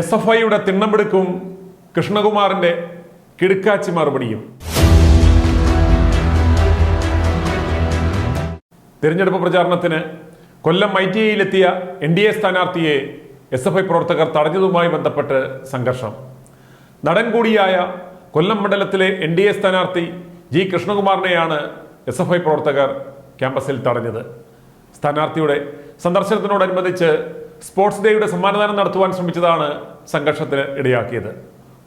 S F ഐയുടെ തിണ്ണമെടുക്കും കൃഷ്ണകുമാറിന്റെ കിടുക്കാച്ചി മറുപടിയും. തിരഞ്ഞെടുപ്പ് പ്രചാരണത്തിന് കൊല്ലം ഐ ടി ഐയിലെത്തിയ എൻ ഡി എ സ്ഥാനാർത്ഥിയെ എസ് എഫ് ഐ പ്രവർത്തകർ തടഞ്ഞതുമായി ബന്ധപ്പെട്ട് സംഘർഷം. നടൻ കൂടിയായ കൊല്ലം മണ്ഡലത്തിലെ എൻ ഡി എ സ്ഥാനാർത്ഥി ജി കൃഷ്ണകുമാറിനെയാണ് എസ് എഫ് ഐ പ്രവർത്തകർ ക്യാമ്പസിൽ തടഞ്ഞത്. സ്ഥാനാർത്ഥിയുടെ സന്ദർശനത്തിനോടനുബന്ധിച്ച് സ്പോർട്സ് ഡേയുടെ സമ്മാനദാനം നടത്തുവാൻ ശ്രമിച്ചതാണ് സംഘർഷത്തിന് ഇടയാക്കിയത്.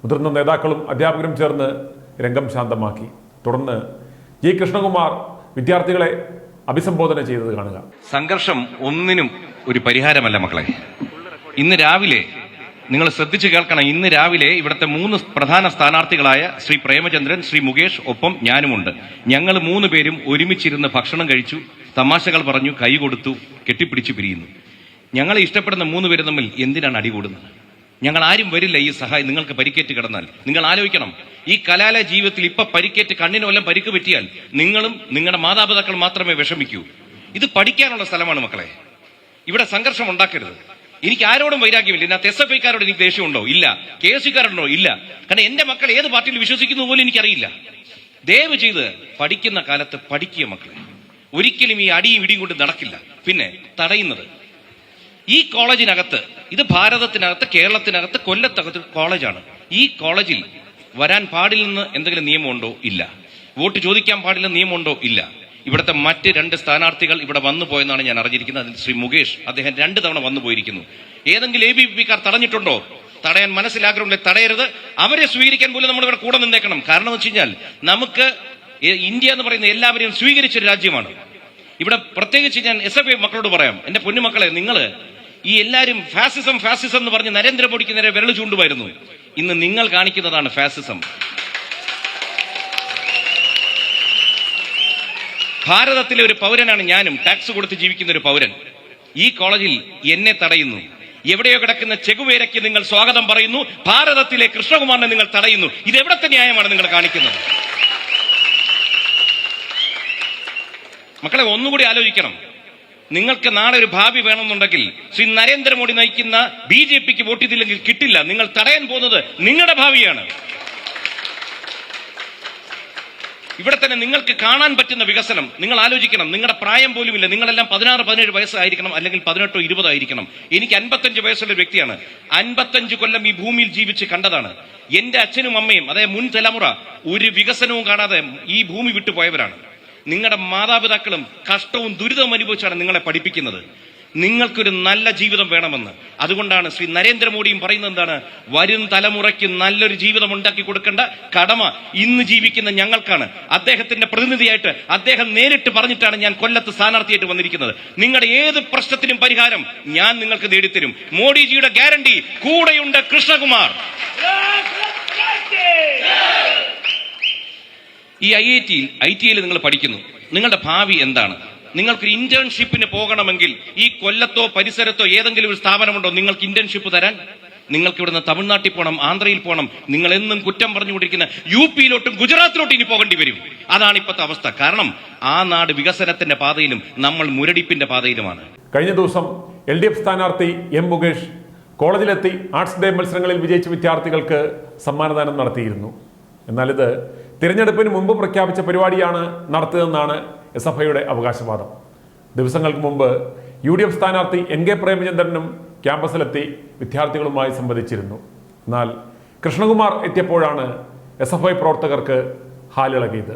മുതിർന്ന നേതാക്കളും അധ്യാപകരും ചേർന്ന് രംഗം ശാന്തമാക്കി. തുടർന്ന് ജി കൃഷ്ണകുമാർ വിദ്യാർത്ഥികളെ അഭിസംബോധന ചെയ്തത് കാണുക. സംഘർഷം ഒന്നിനും ഒരു പരിഹാരമല്ല മക്കളെ. ഇന്ന് രാവിലെ നിങ്ങൾ ശ്രദ്ധിച്ചു കേൾക്കണം. ഇന്ന് രാവിലെ ഇവിടുത്തെ മൂന്ന് പ്രധാന സ്ഥാനാർത്ഥികളായ ശ്രീ പ്രേമചന്ദ്രൻ ശ്രീ മുകേഷ് ഒപ്പം ഞാനുമുണ്ട്. ഞങ്ങൾ മൂന്ന് പേരും ഒരുമിച്ചിരുന്ന് ഭക്ഷണം കഴിച്ചു തമാശകൾ പറഞ്ഞു കൈ കൊടുത്തു കെട്ടിപ്പിടിച്ചു പിരിയുന്നു. ഞങ്ങളെ ഇഷ്ടപ്പെടുന്ന മൂന്ന് പേര് തമ്മിൽ എന്തിനാണ് അടി കൂടുന്നത്? ഞങ്ങൾ ആരും വരില്ല ഈ സഹായം നിങ്ങൾക്ക് പരിക്കേറ്റ് കിടന്നാൽ. നിങ്ങൾ ആലോചിക്കണം. ഈ കലാല ജീവിതത്തിൽ ഇപ്പൊ പരിക്കേറ്റ് കണ്ണിന് വല്ലതും പരിക്ക് പറ്റിയാൽ നിങ്ങളും നിങ്ങളുടെ മാതാപിതാക്കൾ മാത്രമേ വിഷമിക്കൂ. ഇത് പഠിക്കാനുള്ള സ്ഥലമാണ് മക്കളെ. ഇവിടെ സംഘർഷം ഉണ്ടാക്കരുത്. എനിക്ക് ആരോടും വൈരാഗ്യമില്ല. ഇതിനകത്ത് എസ് എഫ് ഐക്കാരോട് എനിക്ക് ദേഷ്യമുണ്ടോ? ഇല്ല. കെ എസ് സിക്കാരുണ്ടോ ഇല്ല. കാരണം എന്റെ മക്കൾ ഏത് പാർട്ടിയിൽ വിശ്വസിക്കുന്നു പോലും എനിക്കറിയില്ല. ദയവ് ചെയ്ത് പഠിക്കുന്ന കാലത്ത് പഠിക്കുക മക്കളെ. ഒരിക്കലും ഈ അടിയും ഇടിയും കൊണ്ട് നടക്കില്ല. പിന്നെ തടയുന്നത് ഈ കോളേജിനകത്ത് ഇത് ഭാരതത്തിനകത്ത് കേരളത്തിനകത്ത് കൊല്ലത്തകത്ത് കോളേജാണ്. ഈ കോളേജിൽ വരാൻ പാടില്ലെന്ന് എന്തെങ്കിലും നിയമമുണ്ടോ? ഇല്ല. വോട്ട് ചോദിക്കാൻ പാടില്ല നിയമമുണ്ടോ? ഇല്ല. ഇവിടുത്തെ മറ്റ് രണ്ട് സ്ഥാനാർത്ഥികൾ ഇവിടെ വന്നു പോയെന്നാണ് ഞാൻ അറിഞ്ഞിരിക്കുന്നത്. അതിൽ ശ്രീ മുകേഷ് അദ്ദേഹം രണ്ട് തവണ വന്നു പോയിരിക്കുന്നു. ഏതെങ്കിലും എ ബി പി കാർ തടഞ്ഞിട്ടുണ്ടോ? തടയാൻ മനസ്സിലാഗ്രഹമുണ്ടെങ്കിൽ തടയരുത്. അവരെ സ്വീകരിക്കാൻ പോലും നമ്മൾ ഇവിടെ കൂടെ നിന്നേക്കണം. കാരണം വെച്ച് കഴിഞ്ഞാൽ നമുക്ക് ഇന്ത്യ എന്ന് പറയുന്ന എല്ലാവരെയും സ്വീകരിച്ച ഒരു രാജ്യമാണ്. ഇവിടെ പ്രത്യേകിച്ച് ഞാൻ എസ് എഫ് ഐ മക്കളോട് പറയാം. എന്റെ പൊന്നുമക്കളെ നിങ്ങൾ ഈ എല്ലാവരും ഫാസിസം ഫാസിസം എന്ന് പറഞ്ഞ് നരേന്ദ്രമോദിക്ക് നേരെ വിരൽ ചൂണ്ടുമായിരുന്നു. ഇന്ന് നിങ്ങൾ കാണിക്കുന്നതാണ് ഫാസിസം ഭാരതത്തിലെ ഒരു പൗരനാണ് ഞാനും. ടാക്സ് കൊടുത്ത് ജീവിക്കുന്ന ഒരു പൗരൻ. ഈ കോളേജിൽ എന്നെ തടയുന്നു. എവിടെയോ കിടക്കുന്ന ചെകുവേരയ്ക്ക് നിങ്ങൾ സ്വാഗതം പറയുന്നു. ഭാരതത്തിലെ കൃഷ്ണകുമാറിനെ നിങ്ങൾ തടയുന്നു. ഇത് എവിടത്തെ ന്യായമാണ് നിങ്ങൾ കാണിക്കുന്നത്? മക്കളെ ഒന്നുകൂടി ആലോചിക്കണം. നിങ്ങൾക്ക് നാളെ ഒരു ഭാവി വേണമെന്നുണ്ടെങ്കിൽ ശ്രീ നരേന്ദ്രമോദി നയിക്കുന്ന ബി ജെ പിക്ക് വോട്ട് ചെയ്തില്ലെങ്കിൽ കിട്ടില്ല. നിങ്ങൾ തടയാൻ പോകുന്നത് നിങ്ങളുടെ ഭാവിയാണ്. ഇവിടെ തന്നെ നിങ്ങൾക്ക് കാണാൻ പറ്റുന്ന വികസനം നിങ്ങൾ ആലോചിക്കണം. നിങ്ങളുടെ പ്രായം പോലുമില്ല. നിങ്ങളെല്ലാം പതിനാറ് പതിനേഴ് വയസ്സായിരിക്കണം അല്ലെങ്കിൽ പതിനെട്ടോ ഇരുപതായിരിക്കണം. എനിക്ക് അൻപത്തഞ്ച് വയസ്സുള്ള ഒരു വ്യക്തിയാണ്. അൻപത്തഞ്ച് കൊല്ലം ഈ ഭൂമിയിൽ ജീവിച്ച് കണ്ടതാണ്. എന്റെ അച്ഛനും അമ്മയും അതായത് മുൻ തലമുറ ഒരു വികസനവും കാണാതെ ഈ ഭൂമി വിട്ടുപോയവരാണ്. നിങ്ങളുടെ മാതാപിതാക്കളും കഷ്ടവും ദുരിതവും അനുഭവിച്ചാണ് നിങ്ങളെ പഠിപ്പിക്കുന്നത്. നിങ്ങൾക്കൊരു നല്ല ജീവിതം വേണമെന്ന്. അതുകൊണ്ടാണ് ശ്രീ നരേന്ദ്രമോദിയും പറയുന്നത് എന്താണ്? വരും തലമുറയ്ക്ക് നല്ലൊരു ജീവിതം ഉണ്ടാക്കി കൊടുക്കേണ്ട കടമ ഇന്ന് ജീവിക്കുന്ന ഞങ്ങൾക്കാണ്. അദ്ദേഹത്തിന്റെ പ്രതിനിധിയായിട്ട് അദ്ദേഹം നേരിട്ട് പറഞ്ഞിട്ടാണ് ഞാൻ കൊല്ലത്ത് സ്ഥാനാർത്ഥിയായിട്ട് വന്നിരിക്കുന്നത്. നിങ്ങളുടെ ഏത് പ്രശ്നത്തിനും പരിഹാരം ഞാൻ നിങ്ങൾക്ക് നേടിത്തരും. മോഡിജിയുടെ ഗ്യാരണ്ടി കൂടെയുണ്ട് കൃഷ്ണകുമാർ. ഈ ഐ ഐ ടിയിൽ ഐ ടി ഐയിൽ നിങ്ങൾ പഠിക്കുന്നു. നിങ്ങളുടെ ഭാവി എന്താണ്? നിങ്ങൾക്കൊരു ഇന്റേൺഷിപ്പിന് പോകണമെങ്കിൽ ഈ കൊല്ലത്തോ പരിസരത്തോ ഏതെങ്കിലും ഒരു സ്ഥാപനമുണ്ടോ നിങ്ങൾക്ക് ഇന്റേൺഷിപ്പ് തരാൻ? നിങ്ങൾക്ക് ഇവിടുന്ന് തമിഴ്നാട്ടിൽ പോകണം ആന്ധ്രയിൽ പോകണം നിങ്ങൾ എന്നും കുറ്റം പറഞ്ഞുകൊണ്ടിരിക്കുന്ന യു പിയിലോട്ടും ഗുജറാത്തിലോട്ടും ഇനി പോകേണ്ടി വരും. അതാണ് ഇപ്പോഴത്തെ അവസ്ഥ. കാരണം ആ നാട് വികസനത്തിന്റെ പാതയിലും നമ്മൾ മുരടിപ്പിന്റെ പാതയിലുമാണ്. കഴിഞ്ഞ ദിവസം എൽ ഡി എഫ് സ്ഥാനാർത്ഥി എം മുകേഷ് കോളേജിലെത്തി ആർട്സ് ഡേ മത്സരങ്ങളിൽ വിജയിച്ച വിദ്യാർത്ഥികൾക്ക് സമ്മാനദാനം നടത്തിയിരുന്നു. എന്നാൽ ഇത് തിരഞ്ഞെടുപ്പിന് മുമ്പ് പ്രഖ്യാപിച്ച പരിപാടിയാണ് നടത്തിയതെന്നാണ് എസ് എഫ് ഐയുടെ അവകാശവാദം. ദിവസങ്ങൾക്ക് മുമ്പ് യു ഡി എഫ് സ്ഥാനാർത്ഥി എൻ കെ പ്രേമചന്ദ്രനും ക്യാമ്പസിലെത്തി വിദ്യാർത്ഥികളുമായി സംവദിച്ചിരുന്നു. എന്നാൽ കൃഷ്ണകുമാർ എത്തിയപ്പോഴാണ് എസ് എഫ് ഐ പ്രവർത്തകർക്ക് ഹാലിളകിയത്.